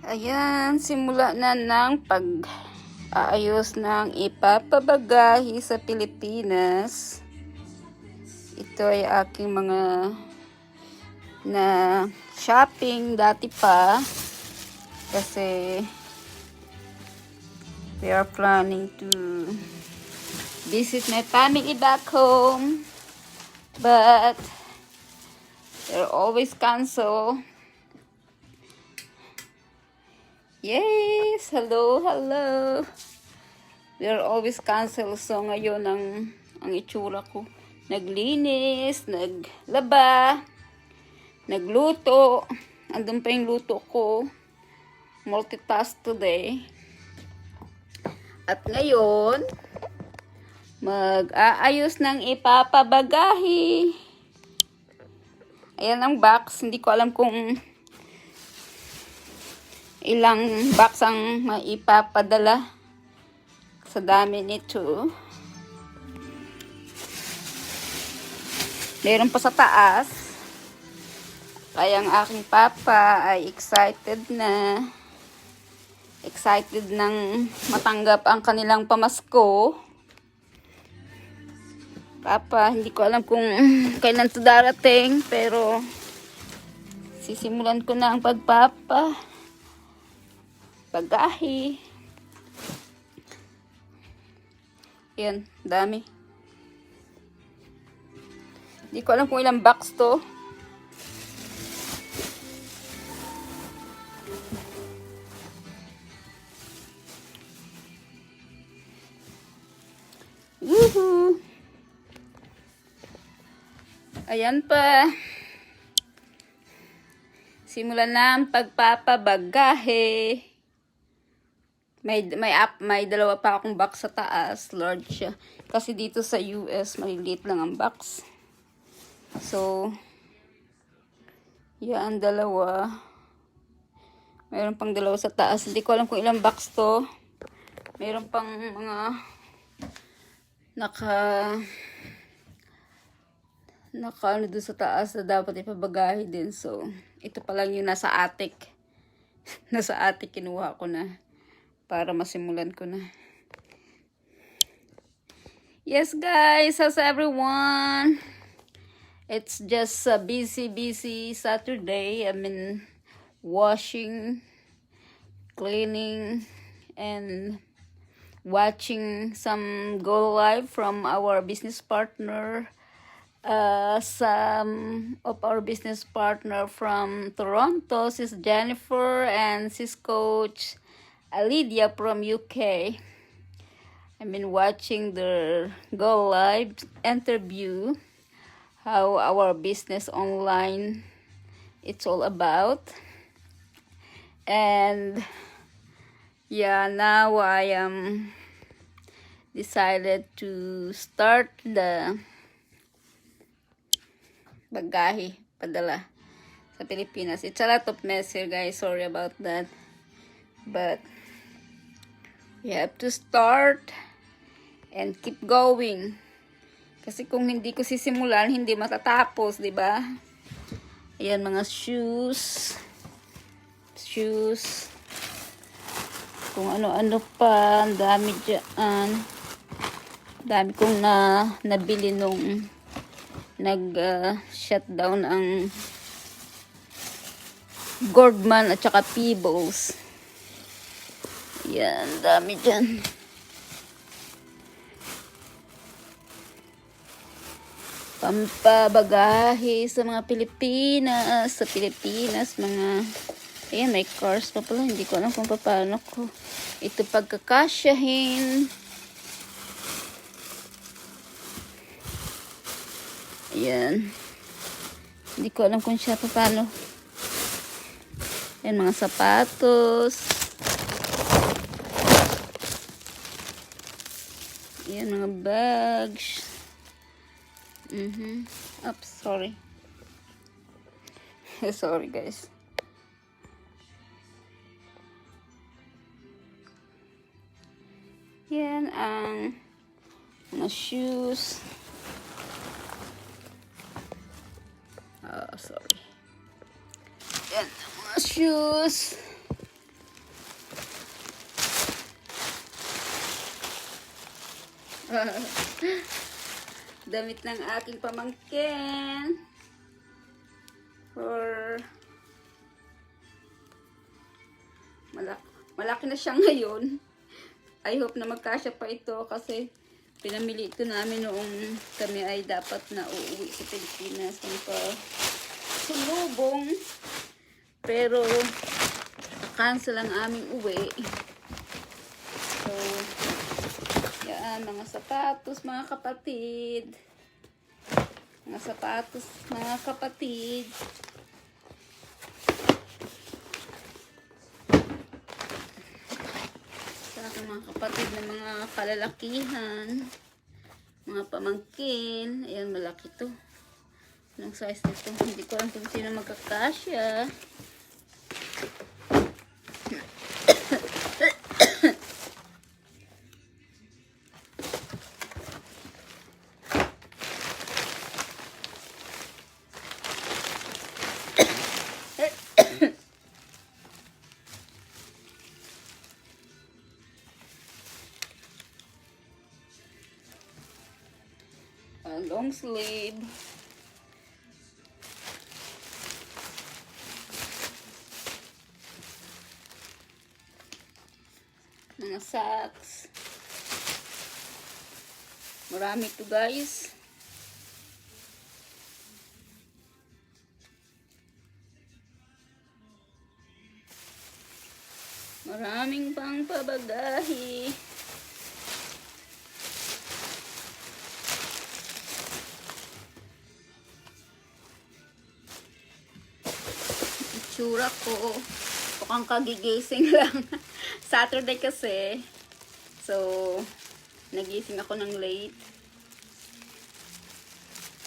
Ayan, simula na ng pag-aayos ng ipapabagahi sa Pilipinas. Ito ay aking mga na shopping dati pa. Kasi we are planning to visit my family back home. But they're always cancel Yes! Hello, hello! We are always cancel. So, ngayon, ang, ang itsura ko. Naglinis, naglaba, nagluto. Andun pa yung luto ko. Multitask today. At ngayon, mag-aayos ng ipapabagahi. Ayan ang box. Hindi ko alam kung ilang box ang maipapadala sa dami nito. Meron pa sa taas. Kaya ang aking papa ay excited na excited nang matanggap ang kanilang pamasko. Papa, hindi ko alam kung kailan to darating, pero sisimulan ko na ang pagpapa bagahe. Yan, dami. Hindi ko alam kung ilang box to. Woohoo! Ayan pa. Simulan na ang pagpapabagahe. May may app, may dalawa pa akong box sa taas, large siya. Kasi dito sa US, maliliit lang ang box. So, yan, dalawa. Meron pang dalawa sa taas. Hindi ko alam kung ilang box to. Meron pang mga naka naka ano doon sa taas na dapat ipabagahe din. So, ito pa lang yung nasa attic. nasa attic kinuha ko na para masimulan ko na. Yes guys, how's everyone? It's just a busy, busy Saturday. I mean, washing, cleaning, and watching some go live from our business partner. Uh, some of our business partner from Toronto, sis Jennifer, and sis Coach Lydia from UK. I've been watching the Go Live interview, how our business online it's all about. And yeah, now I am decided to start the bagahe padala sa Pilipinas. It's a lot of mess here guys. Sorry about that. But you have to start and keep going. Kasi kung hindi ko sisimulan, hindi matatapos, di ba? Ayan, mga shoes. Shoes. Kung ano-ano pa. Ang dami dyan. Dami kong na, nabili nung nag-shutdown ang Gordman at saka Peebles. Yan, dami dyan. Pampabagahe sa mga Pilipinas. Sa Pilipinas, mga... Ayan, may cars pa pala. Hindi ko alam kung paano ko ito pagkakasyahin. Ayan. Hindi ko alam kung siya paano. Ayan, mga sapatos. Ayan, mga bags. Mm-hmm. Oops, sorry. sorry, guys. Yan ang mga shoes. Oh, sorry. Yan mga shoes. Damit ng aking pamangkin. For malaki, malaki na siya ngayon. I hope na magkasya pa ito kasi pinamili ito namin noong kami ay dapat na uuwi sa Pilipinas ng pa sulubong. Pero cancel ang aming uwi. So, yan, mga sapatos, mga kapatid. Mga sapatos, mga kapatid. Sa aking mga kapatid na mga kalalakihan. Mga pamangkin. Ayan, malaki to. Anong size nito? Hindi ko alam kung sino magkakasya. Long sleeve. Mga socks. Marami to guys. Maraming pang pabagahi. Itsura ko. Mukhang kagigising lang. Saturday kasi. So, nagising ako ng late.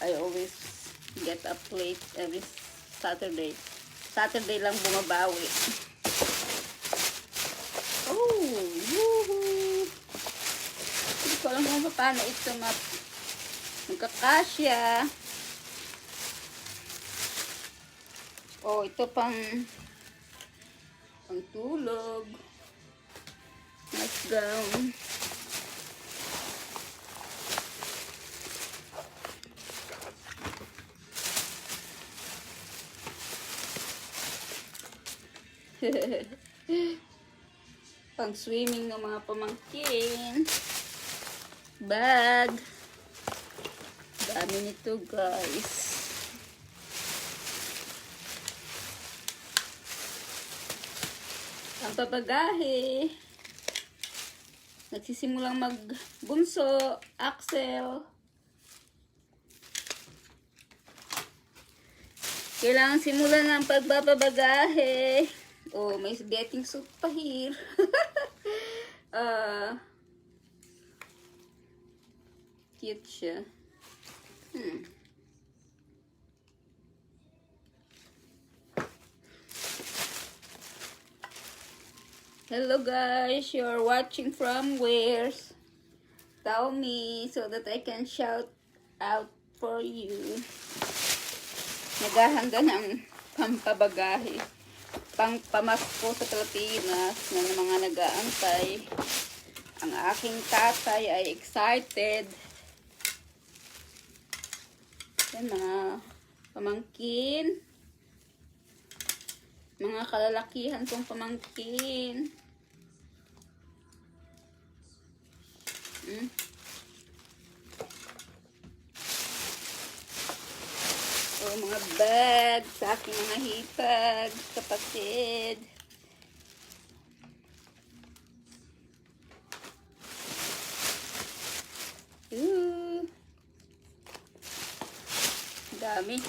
I always get up late every Saturday. Saturday lang bumabawi. Oh, woohoo! Hindi ko alam kung paano ito mag magkakasya. Oh, ito pang pang tulog. Nice pang swimming ng mga pamangkin. Bag. Dami nito guys. Ang papagahe. Nagsisimulang magbunso, Axel. Kailangan simulan ng pagbabagahe. Oh, may betting suit pa here. Ah, cute siya. Hmm. Hello guys, you're watching from where? Tell me so that I can shout out for you. Naghahanda ng pampabagahe. Pang pamasko sa Pilipinas na ng mga nag-aantay. Ang aking tatay ay excited. Yan mga pamangkin. Mga kalalakihan kong pamangkin. Hmm? O mga bag sa aking mga hipag, kapatid. Ooh. Dami.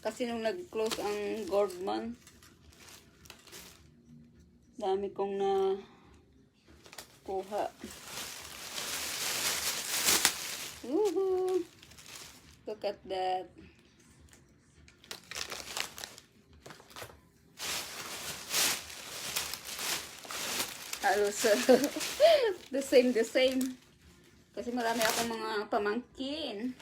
Kasi nung nag-close ang Gordman, dami kong na kuha. Woohoo! Look at that. Halos the same, the same. Kasi marami akong mga pamangkin.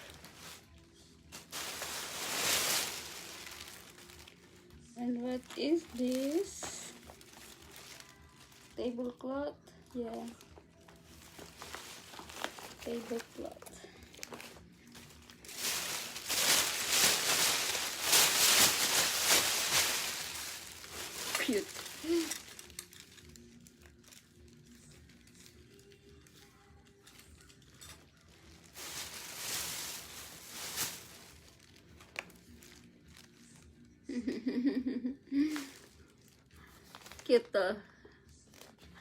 And what is this? Tablecloth. Yeah. Tablecloth. Cute. Cute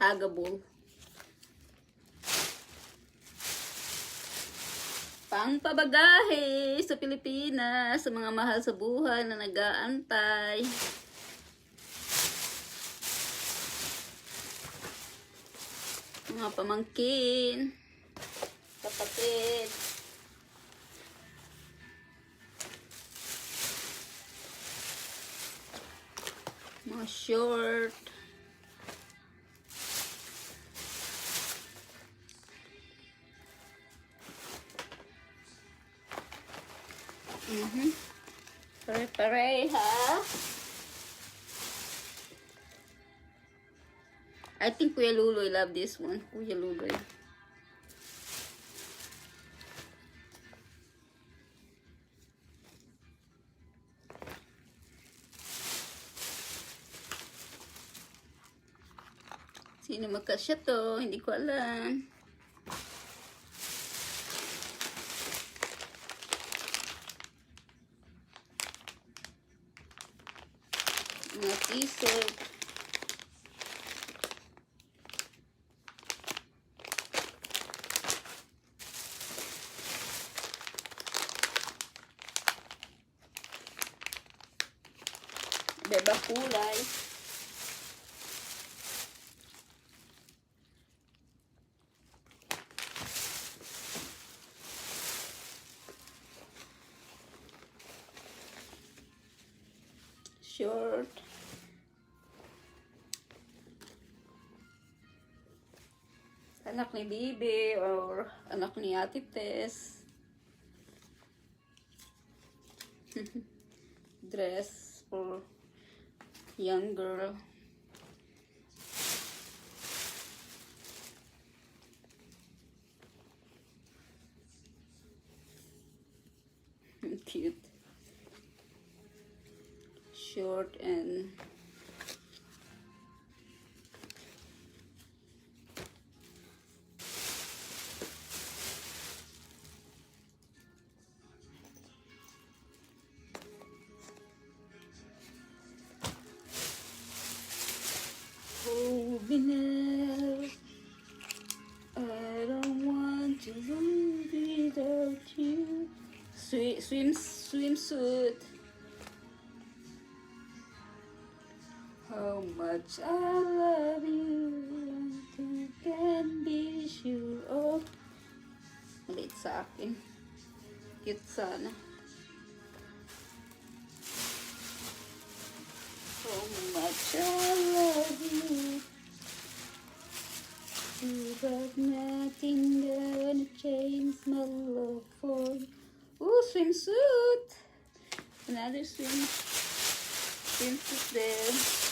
Huggable. Pangpabagahe sa Pilipinas sa mga mahal sa buhay na nag-aantay. Mga pamangkin, kapatid. Mga short. Mhm. Pare-pareha. I think Kuya Luloy love this one. Kuya Luloy. Sino magkasya to? Hindi ko alam. Mga t-shirt. Beba kulay. Short. Anak ni Bibi or anak ni Ate Tess. Dress young girl. Swim, swim, swimsuit. How much I love you, you can be sure of. Maliit sa akin. Cute sana. Swimsuit! Another swim swimsuit there.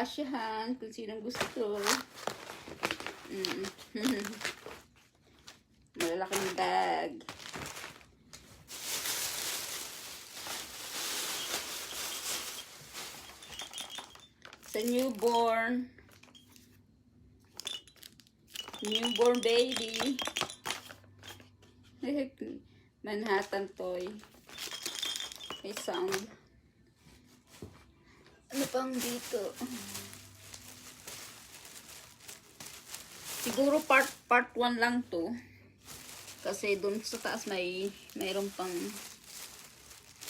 Pagkasyahan, kung sino ang gusto. Mm. Malalaking bag. Sa newborn. Newborn baby. Manhattan toy. May sound. Ano pang dito? Siguro part part 1 lang to. Kasi doon sa taas may mayroon pang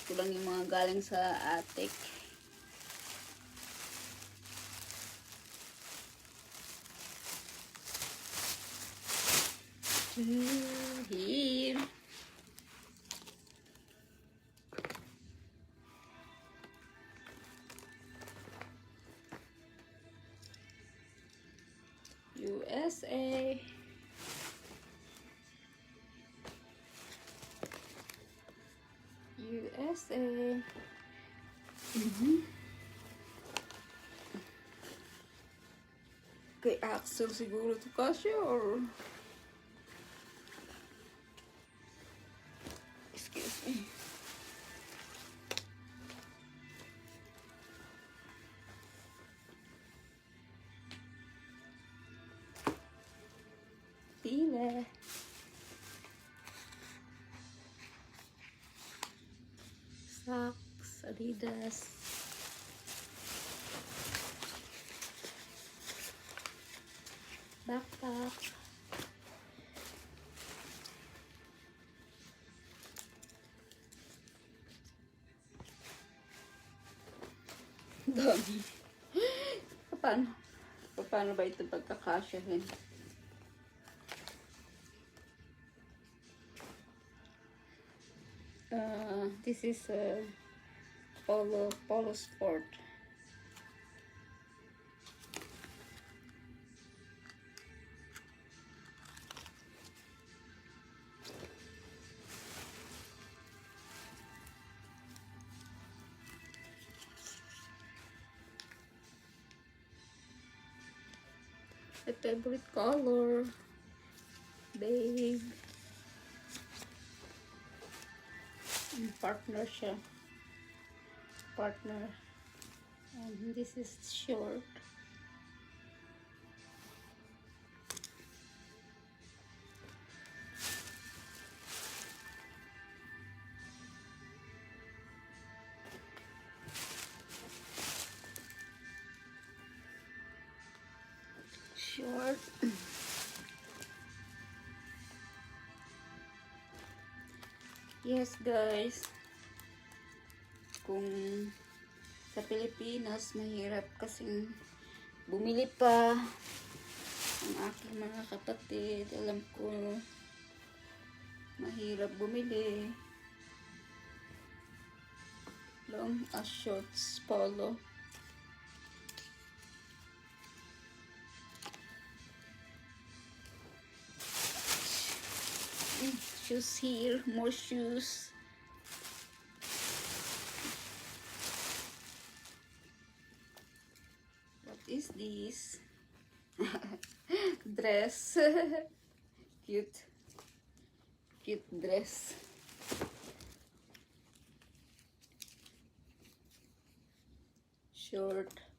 ito lang yung mga galing sa attic. Here. USA. USA. Mhm. Kay Axel siguro to kasi or... Dami. Paano? Paano ba ito pagkakasyahin? Uh, this is a polo polo sport. Favorite color, babe. Yung partner siya. Partner. And this is short. Short. Yes, guys. Kung sa Pilipinas, mahirap kasing bumili pa ang aking mga kapatid. Alam ko, mahirap bumili. Long as shorts polo. Shoes here, more shoes. What is this? dress. Cute. Cute dress. Short.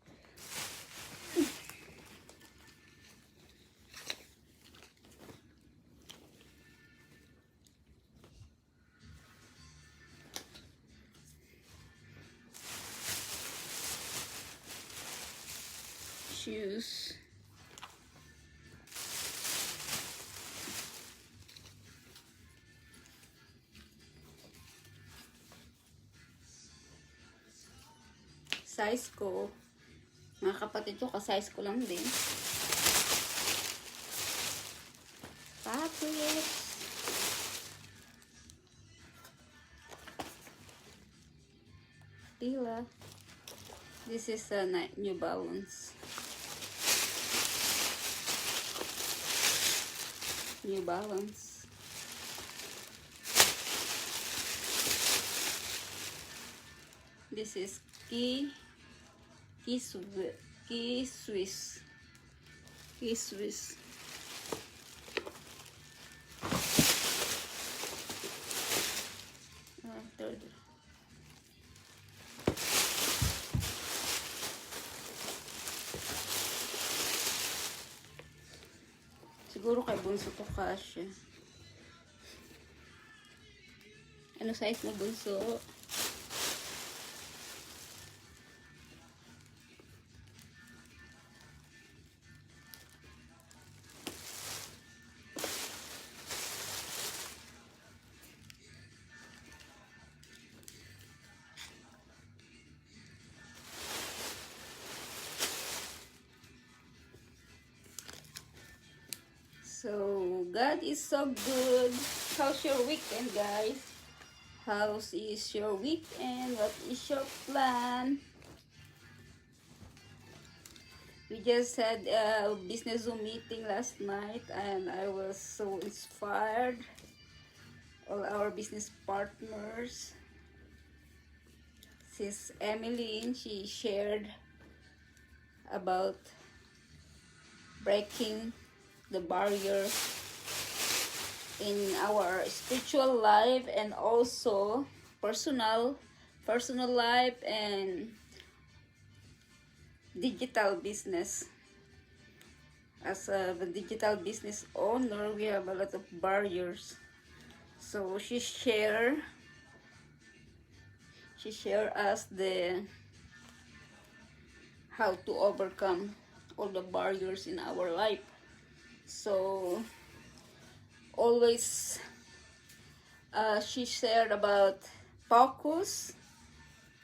Shoes. Size ko. Mga kapatid ko, ka-size ko lang din. Tapos, tila. This is a New Balance. New Balance. This is Key Key Swi- Key Swiss. Key Swiss. Bunso to kasya. Ano size mo, Bunso? God is so good. How's your weekend, guys? How is your weekend? What is your plan? We just had a business Zoom meeting last night and I was so inspired. All our business partners. Sis Emmeline, she shared about breaking the barrier in our spiritual life and also personal personal life and digital business. As a digital business owner we have a lot of barriers. So she share she share us the how to overcome all the barriers in our life. So always uh, she shared about focus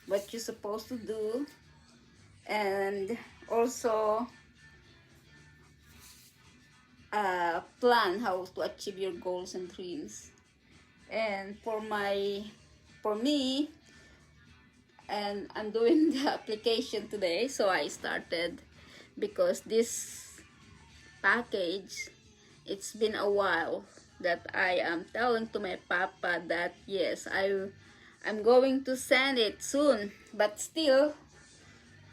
what you're supposed to do and also uh, plan how to achieve your goals and dreams. And for my for me and I'm doing the application today so I started because this package it's been a while that I am telling to my papa that yes I I'm going to send it soon. But still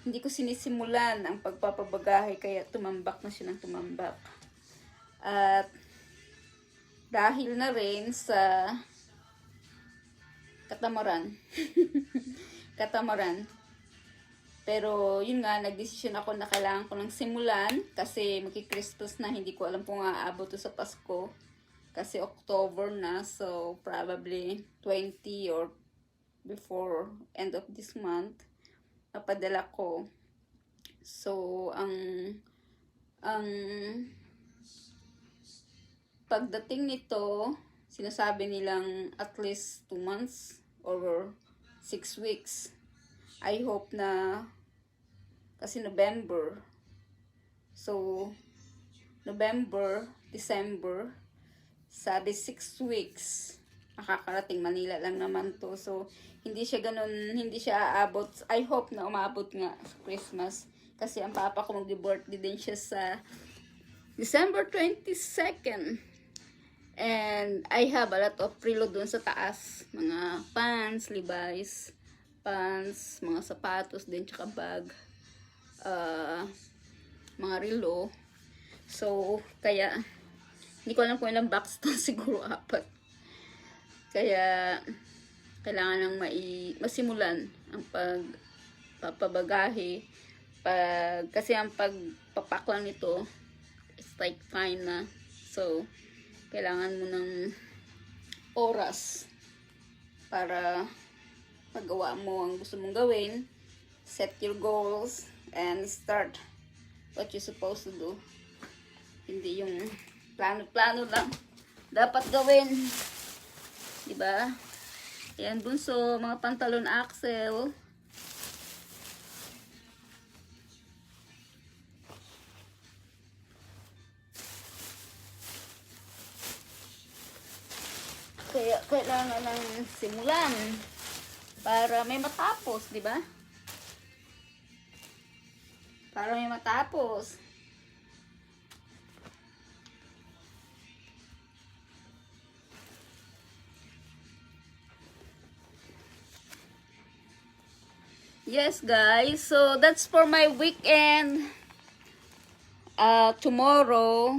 hindi ko sinisimulan ang pagpapabagahe kaya tumambak na siya ng tumambak. At dahil na rin sa katamaran. Katamaran pero yun nga, nagdesisyon ako na kailangan ko ng simulan kasi magki-Christmas na hindi ko alam kung aabot sa Pasko. Kasi October na, so probably 20 or before end of this month, papadala ko. So, ang ang pagdating nito, sinasabi nilang at least 2 months or 6 weeks. I hope na kasi November. So, November, December, sabi 6 weeks. Makakarating Manila lang naman to. So, hindi siya ganun, hindi siya aabot. I hope na umabot nga Christmas. Kasi ang papa ko mag-birthday din siya sa December 22nd. And I have a lot of preload doon sa taas. Mga pants, Levi's, pants, mga sapatos din, tsaka bag, uh, mga relo. So, kaya, hindi ko alam kung ilang box to, siguro apat. Kaya, kailangan nang mai, masimulan ang pag papabagahe. Pag, kasi ang pagpapak lang nito, it's like fine na. So, kailangan mo ng oras para magawa mo ang gusto mong gawin, set your goals, and start what you're supposed to do. Hindi yung plano-plano lang. Dapat gawin. Diba? Ayan, bunso, mga pantalon axle. Kaya kailangan ng simulan para may matapos, di ba? Para may matapos. Yes, guys. So, that's for my weekend. Uh, tomorrow,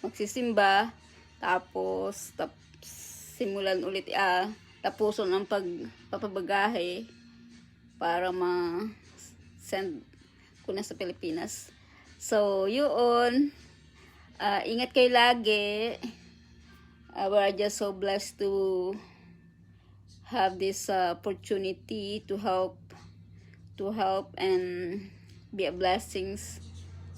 magsisimba. Tapos, tap, simulan ulit, ah, tapuson ang pagpapabagahe para ma-send ko na sa Pilipinas. So, yun. Ah, ingat kayo lagi. Uh, we're just so blessed to have this uh, opportunity to help to help and be a blessings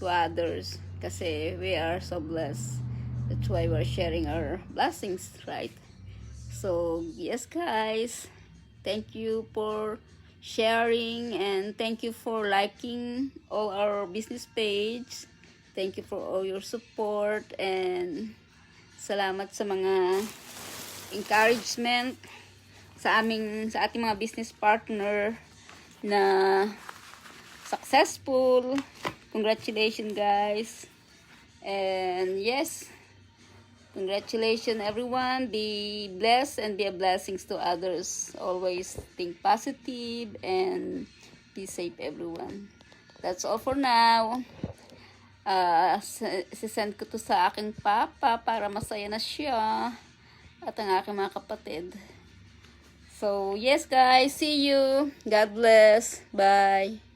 to others kasi we are so blessed that's why we're sharing our blessings right so yes guys thank you for sharing and thank you for liking all our business page thank you for all your support and salamat sa mga encouragement sa aming sa ating mga business partner na successful. Congratulations guys. And yes, congratulations everyone. Be blessed and be a blessings to others. Always think positive and be safe everyone. That's all for now. Uh, sisend ko to sa aking papa para masaya na siya at ang aking mga kapatid. So, yes guys, see you. God bless. Bye.